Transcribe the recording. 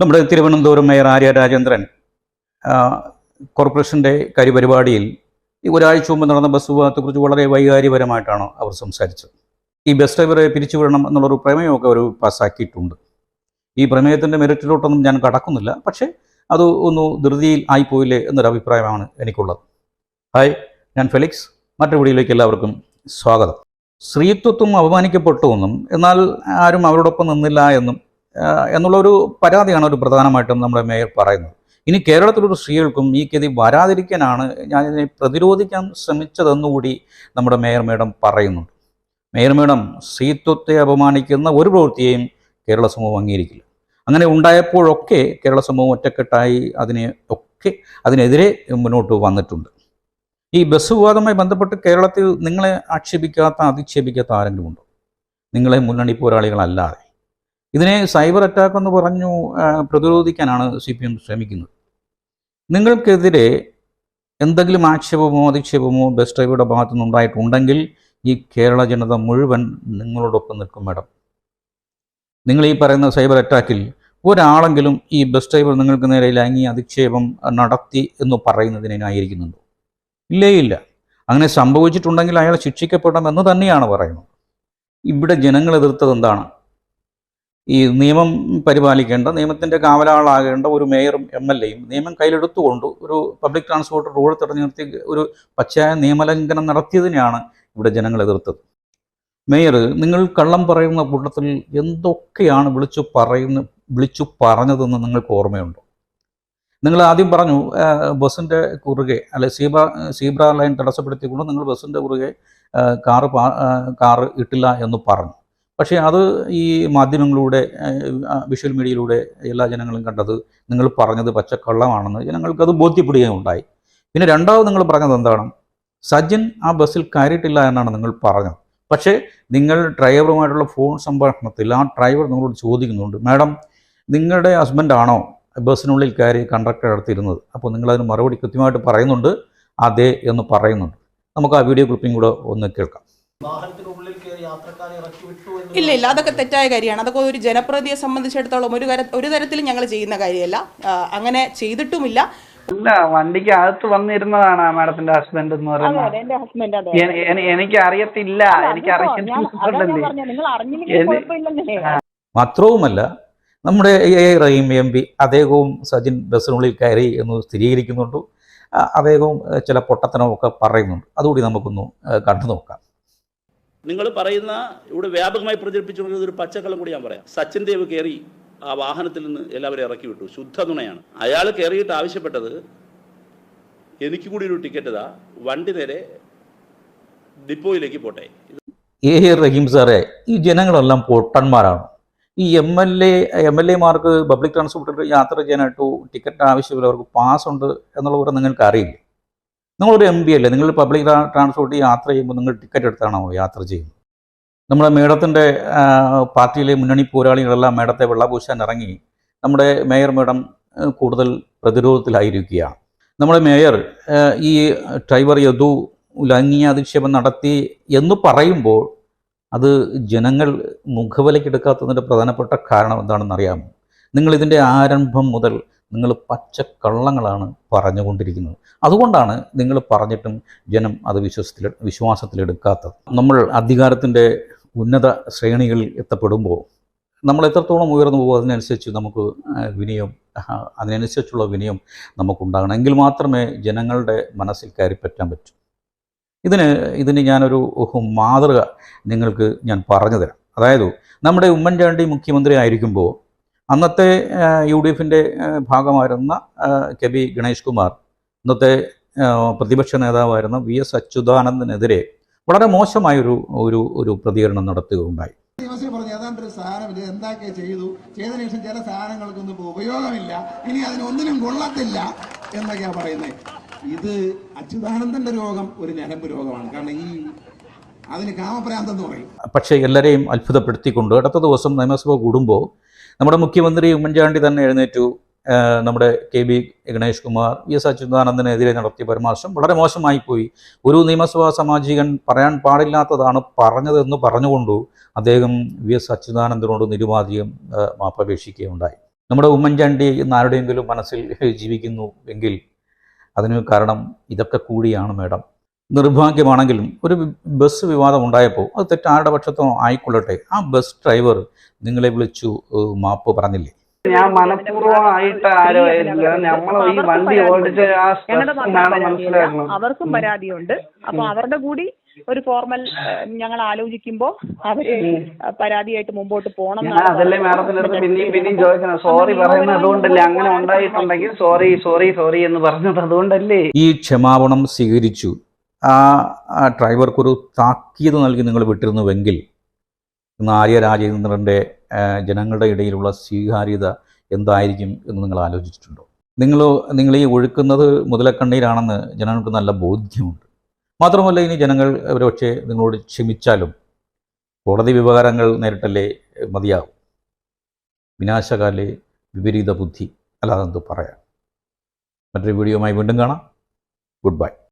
നമ്മുടെ തിരുവനന്തപുരം മേയർ ആര്യ രാജേന്ദ്രൻ കോർപ്പറേഷന്റെ കാര്യപരിപാടിയിൽ ഈ ഒരാഴ്ച മുമ്പ് നടന്ന ബസ് വിവാദത്തെക്കുറിച്ച് വളരെ വൈകാര്യപരമായിട്ടാണ് അവർ സംസാരിച്ചത്. ഈ ബസ് ഡ്രൈവറെ പിരിച്ചുവിടണം എന്നുള്ളൊരു പ്രമേയമൊക്കെ അവർ പാസ്സാക്കിയിട്ടുണ്ട്. ഈ പ്രമേയത്തിന്റെ മെറിറ്റിലോട്ടൊന്നും ഞാൻ കടക്കുന്നില്ല പക്ഷേ അത് ഒന്ന് ധൃതിയിൽ ആയിപ്പോയില്ലേ എന്നൊരു അഭിപ്രായമാണ് എനിക്കുള്ളത്. ഹായ് ഞാൻ ഫെലിക്സ്. മറ്റൊരു വീഡിയോയിലേക്ക് എല്ലാവർക്കും സ്വാഗതം. സ്ത്രീത്വത്വം അപമാനിക്കപ്പെട്ടു എന്നും എന്നാൽ ആരും അവരോടൊപ്പം നിന്നില്ല എന്നും ആ, എന്നുള്ളൊരു പരാതിയാണ് ഒരു പ്രധാനമായിട്ടും നമ്മുടെ മേയർ പറയുന്നത്. ഇനി കേരളത്തിലൊരു സ്ത്രീകൾക്കും ഈ ഗതി വരാതിരിക്കാനാണ് ഞാൻ ഇതിനെ പ്രതിരോധിക്കാൻ ശ്രമിച്ചതെന്നുകൂടി നമ്മുടെ മേയർ മേഡം പറയുന്നുണ്ട്. മേയർ മേഡം സ്ത്രീത്വത്തെ അപമാനിക്കുന്ന ഒരു പ്രവൃത്തിയെയും കേരള സമൂഹം അംഗീകരിക്കില്ല. അങ്ങനെ ഉണ്ടായപ്പോഴൊക്കെ കേരള സമൂഹം ഒറ്റക്കെട്ടായി അതിനെ ഒക്കെ അതിനെതിരെ മുന്നോട്ട് വന്നിട്ടുണ്ട്. ഈ ബസ് വിവാദവുമായി ബന്ധപ്പെട്ട് കേരളത്തിൽ നിങ്ങളെ ആക്ഷേപിക്കാത്ത അധിക്ഷേപിക്കാത്ത ആരെങ്കിലും ഉണ്ടോ? നിങ്ങളെ മുന്നണി പോരാളികളല്ലാതെ. ഇതിനെ സൈബർ അറ്റാക്ക് എന്ന് പറഞ്ഞു പ്രതിരോധിക്കാനാണ് സി പി എം ശ്രമിക്കുന്നത്. നിങ്ങൾക്കെതിരെ എന്തെങ്കിലും ആക്ഷേപമോ അധിക്ഷേപമോ ബസ് ഡ്രൈവറുടെ ഭാഗത്തു നിന്നുണ്ടായിട്ടുണ്ടെങ്കിൽ ഈ കേരള ജനത മുഴുവൻ നിങ്ങളോടൊപ്പം നിൽക്കും മാഡം. നിങ്ങൾ ഈ പറയുന്ന സൈബർ അറ്റാക്കിൽ ഒരാളെങ്കിലും ഈ ബസ് ഡ്രൈവർ നിങ്ങൾക്ക് നേരെ ലൈംഗിക അധിക്ഷേപം നടത്തി എന്ന് പറയുന്നതിനെ ന്യായീകരിക്കുന്നുണ്ടോ? ഇല്ലേ ഇല്ല. അങ്ങനെ സംഭവിച്ചിട്ടുണ്ടെങ്കിൽ അയാൾ ശിക്ഷിക്കപ്പെടണം എന്ന് തന്നെയാണ് പറയുന്നത്. ഇവിടെ ജനങ്ങൾ എതിർത്തത് എന്താണ്? ഈ നിയമം പരിപാലിക്കേണ്ട നിയമത്തിന്റെ കാവലാളാകേണ്ട ഒരു മേയറും എം എൽ എയും നിയമം കയ്യിലെടുത്തുകൊണ്ട് ഒരു പബ്ലിക് ട്രാൻസ്പോർട്ട് റോഡ് തടഞ്ഞു നിർത്തി ഒരു പച്ചയായ നിയമലംഘനം നടത്തിയതിനെയാണ് ഇവിടെ ജനങ്ങൾ എതിർത്തത്. മേയർ നിങ്ങൾ കള്ളം പറയുന്ന കൂട്ടത്തിൽ എന്തൊക്കെയാണ് വിളിച്ചു പറയുന്ന വിളിച്ചു പറഞ്ഞതെന്ന് നിങ്ങൾക്ക് ഓർമ്മയുണ്ടോ? നിങ്ങൾ ആദ്യം പറഞ്ഞു ബസ്സിന്റെ കുറുകെ അല്ലെ സീബ്ര സീബ്ര ലൈൻ തടസ്സപ്പെടുത്തിക്കൊണ്ട് നിങ്ങൾ ബസ്സിന്റെ കുറുകെ കാറ് കാറ് ഇട്ടില്ല എന്ന് പറഞ്ഞു. പക്ഷേ അത് ഈ മാധ്യമങ്ങളിലൂടെ വിഷ്വൽ മീഡിയയിലൂടെ എല്ലാ ജനങ്ങളും കണ്ടത് നിങ്ങൾ പറഞ്ഞത് പച്ചക്കള്ളമാണെന്ന് ജനങ്ങൾക്കത് ബോധ്യപ്പെടുകയുണ്ടായി. പിന്നെ രണ്ടാമത് നിങ്ങൾ പറഞ്ഞത് എന്താണ്? സജിൻ ആ ബസ്സിൽ കയറിയിട്ടില്ല എന്നാണ് നിങ്ങൾ പറഞ്ഞത്. പക്ഷേ നിങ്ങൾ ഡ്രൈവറുമായിട്ടുള്ള ഫോൺ സംഭാഷണത്തിൽ ആ ഡ്രൈവർ നിങ്ങളോട് ചോദിക്കുന്നുണ്ട് മാഡം നിങ്ങളുടെ ഹസ്ബൻഡാണോ ബസ്സിനുള്ളിൽ കയറി കണ്ടക്ടർ അടുത്തിരുന്നത്? അപ്പോൾ നിങ്ങളതിന് മറുപടി കൃത്യമായിട്ട് പറയുന്നുണ്ട് അതെ എന്ന് പറയുന്നുണ്ട്. നമുക്ക് ആ വീഡിയോ ക്ലിപ്പിംഗ് കൂടെ ഒന്ന് കേൾക്കാം. ഇല്ല ഇല്ല അതൊക്കെ തെറ്റായ കാര്യമാണ്. അതൊക്കെ ഒരു ജനപ്രതിയെ സംബന്ധിച്ചിടത്തോളം ഒരു ഒരു തരത്തിലും ഞങ്ങൾ ചെയ്യുന്ന കാര്യമല്ല. അങ്ങനെ ചെയ്തിട്ടുമില്ല. അല്ല വണ്ടിക്ക് അകത്ത് വന്നിരുന്നതാണ് ആ മാഡത്തിന്റെ ഹസ്ബൻഡ് എന്ന് പറയുന്നത്. ഹസ്ബൻഡ് അതെ എനിക്ക് അറിയത്തില്ല എനിക്ക് അറിയത്തില്ല മാത്രവുമല്ല നമ്മുടെ എ റഹീം എം പി അദ്ദേഹവും സജിൻ ബസ്സിനുള്ളിൽ കയറി എന്ന് സ്ഥിരീകരിക്കുന്നുണ്ട്. അദ്ദേഹവും ചില പൊട്ടത്തനമൊക്കെ പറയുന്നുണ്ട്. അതുകൂടി നമുക്കൊന്ന് കണ്ടു നോക്കാം നിങ്ങൾ പറയുന്ന ഇവിടെ വ്യാപകമായി പ്രചരിപ്പിച്ചുകൊണ്ടിരുന്ന ഒരു പച്ചക്കള്ളം കൂടി ഞാൻ പറയാം. സച്ചിൻ ദേവ് കയറി ആ വാഹനത്തിൽ നിന്ന് എല്ലാവരെയും ഇറക്കി വിട്ടു. ശുദ്ധ തുണയാണ് അയാൾ കയറിയിട്ട് ആവശ്യപ്പെട്ടത് എനിക്ക് കൂടി ഒരു ടിക്കറ്റ് ഇതാ. വണ്ടി നേരെ ഡിപ്പോയിലേക്ക് പോട്ടെ. എ. റഹീം സാറേ ഈ ജനങ്ങളെല്ലാം പൊട്ടന്മാരാണ്. ഈ M L A M L എമാർക്ക് public ട്രാൻസ്പോർട്ടിൽ യാത്ര ചെയ്യാനായിട്ട് ടിക്കറ്റ് ആവശ്യമില്ല അവർക്ക് പാസ് ഉണ്ട് എന്നുള്ള വിവരം നിങ്ങൾക്ക് അറിയില്ല നിങ്ങളൊരു എം പി അല്ലേ? നിങ്ങൾ പബ്ലിക് ട്രാൻസ്പോർട്ട് യാത്ര ചെയ്യുമ്പോൾ നിങ്ങൾ ടിക്കറ്റ് എടുത്താണോ യാത്ര ചെയ്യുന്നത്? നമ്മുടെ മേഡത്തിന്റെ പാർട്ടിയിലെ മുന്നണി പോരാളികളെല്ലാം മേഡത്തെ വെള്ളപൂശാൻ ഇറങ്ങി നമ്മുടെ മേയർ മേഡം കൂടുതൽ പ്രതിരോധത്തിലായിരിക്കുകയാണ് നമ്മുടെ മേയർ ഈ ഡ്രൈവർ യദു ലൈംഗിക അധിക്ഷേപം നടത്തി എന്ന് പറയുമ്പോൾ അത് ജനങ്ങൾ മുഖവിലക്കെടുക്കാത്തതിന്റെ പ്രധാനപ്പെട്ട കാരണം എന്താണെന്ന് അറിയാമോ നിങ്ങൾ ഇതിന്റെ ആരംഭം മുതൽ നിങ്ങൾ പച്ചക്കള്ളങ്ങളാണ് പറഞ്ഞുകൊണ്ടിരിക്കുന്നത്. അതുകൊണ്ടാണ് നിങ്ങൾ പറഞ്ഞിട്ടും ജനം അത് വിശ്വസത്തിൽ വിശ്വാസത്തിലെടുക്കാത്തത്. നമ്മൾ അധികാരത്തിന്റെ ഉന്നത ശ്രേണികളിൽ എത്തപ്പെടുമ്പോൾ നമ്മൾ എത്രത്തോളം ഉയർന്നു പോകും അതിനനുസരിച്ച് നമുക്ക് വിനയം അതിനനുസരിച്ചുള്ള വിനയം നമുക്കുണ്ടാകണം. എങ്കിൽ മാത്രമേ ജനങ്ങളുടെ മനസ്സിൽ കയറി പറ്റാൻ പറ്റൂ. ഇതിന് ഇതിന് ഞാനൊരു മാതൃക നിങ്ങൾക്ക് ഞാൻ പറഞ്ഞു തരാം. അതായത് നമ്മുടെ ഉമ്മൻചാണ്ടി മുഖ്യമന്ത്രി ആയിരിക്കുമ്പോൾ അന്നത്തെ യു ഡി എഫിന്റെ ഭാഗമായിരുന്ന കെ ബി ഗണേഷ് കുമാർ ഇന്നത്തെ പ്രതിപക്ഷ നേതാവായിരുന്ന വി എസ് അച്യുതാനന്ദനെതിരെ വളരെ മോശമായൊരു ഒരു ഒരു പ്രതികരണം നടത്തുകയുണ്ടായി. പറഞ്ഞു ഏതാണ്ട് ഒരു സാധനം ഇത് എന്താക്കിയ ചെയ്തു? ചെയ്തതിനു ശേഷം ചില സാധനങ്ങൾക്കൊന്നും ഉപയോഗമില്ല. ഇനി അതിനൊന്നിനും കൊള്ളത്തില്ല. എന്നൊക്കെയാണ് പറയുന്നത് ഇത് അച്യുതാനന്ദന്റെ രോഗം ഒരു ഞരമ്പ് രോഗമാണ്. കാരണം ഈ അതിന് കാമപ്രാന്തം എന്ന് പറയും. പക്ഷേ എല്ലാവരെയും അത്ഭുതപ്പെടുത്തിക്കൊണ്ട് അടുത്ത ദിവസം നിയമസഭ കൂടുമ്പോൾ നമ്മുടെ മുഖ്യമന്ത്രി ഉമ്മൻചാണ്ടി തന്നെ എഴുന്നേറ്റു. നമ്മുടെ K B Ganesh Kumar V S അച്യുതാനന്ദനെതിരെ നടത്തിയ പരാമർശം വളരെ മോശമായി പോയി. ഒരു നിയമസഭാ സാമാജികൻ പറയാൻ പാടില്ലാത്തതാണ് പറഞ്ഞതെന്ന് പറഞ്ഞുകൊണ്ടു അദ്ദേഹം വി എസ് അച്യുതാനന്ദനോട് നിരുപാധികം മാപ്പപേക്ഷിക്കുകയുണ്ടായി. നമ്മുടെ ഉമ്മൻചാണ്ടി ആരുടെയെങ്കിലും മനസ്സിൽ ജീവിക്കുന്നു എങ്കിൽ അതിന് കാരണം ഇതൊക്കെ കൂടിയാണ് മേഡം. നിർഭാഗ്യമാണെങ്കിലും ഒരു ബസ് വിവാദം ഉണ്ടായപ്പോൾ അത് തെറ്റ് ആരുടെ പക്ഷത്തോ ആയിക്കൊള്ളട്ടെ. ആ ബസ് ഡ്രൈവർ നിങ്ങളെ വിളിച്ചു മാപ്പ് പറഞ്ഞില്ലേ? ഞാൻ മനഃപൂർവമായിട്ട് ആരോ നമ്മൾ ഈ വണ്ടി ഓടിച്ച ആ മനസ്സിലാക്കണം അവർക്കും പരാതിയുണ്ട്. അപ്പൊ അവരുടെ കൂടി ഒരു ഫോർമൽ ഞങ്ങൾ ആലോചിക്കുമ്പോ അവർ പരാതിയായിട്ട് മുമ്പോട്ട് പോകണം അതല്ലേ മാഡത്തിന്റെ അടുത്ത് പിന്നെയും പിന്നെയും ചോദിക്കണം സോറി പറയുന്നത് അതുകൊണ്ടല്ലേ അങ്ങനെ ഉണ്ടായിട്ടുണ്ടെങ്കിൽ സോറി സോറി സോറി എന്ന് പറഞ്ഞത് അതുകൊണ്ടല്ലേ? ഈ ക്ഷമാപണം സ്വീകരിച്ചു. ആ ഡ്രൈവർക്കൊരു താക്കീത് നൽകി നിങ്ങൾ വിട്ടിരുന്നുവെങ്കിൽ ഇന്ന് ആര്യ രാജേന്ദ്രന്റെ ജനങ്ങളുടെ ഇടയിലുള്ള സ്വീകാര്യത എന്തായിരിക്കും എന്ന് നിങ്ങൾ ആലോചിച്ചിട്ടുണ്ടോ? നിങ്ങൾ നിങ്ങൾ ഈ ഒഴുക്കുന്നത് മുതലക്കണ്ണീരാണെന്ന് ജനങ്ങൾക്ക് നല്ല ബോധ്യമുണ്ട്. മാത്രമല്ല ഇനി ജനങ്ങൾ ഒരുപക്ഷെ നിങ്ങളോട് ക്ഷമിച്ചാലും കോടതി വ്യവഹാരങ്ങൾ നേരിട്ടല്ലേ മതിയാവും. വിനാശകാലെ വിപരീത ബുദ്ധി അല്ലാതെന്ത് പറയാം. മറ്റൊരു വീഡിയോയുമായി വീണ്ടും കാണാം. Good bye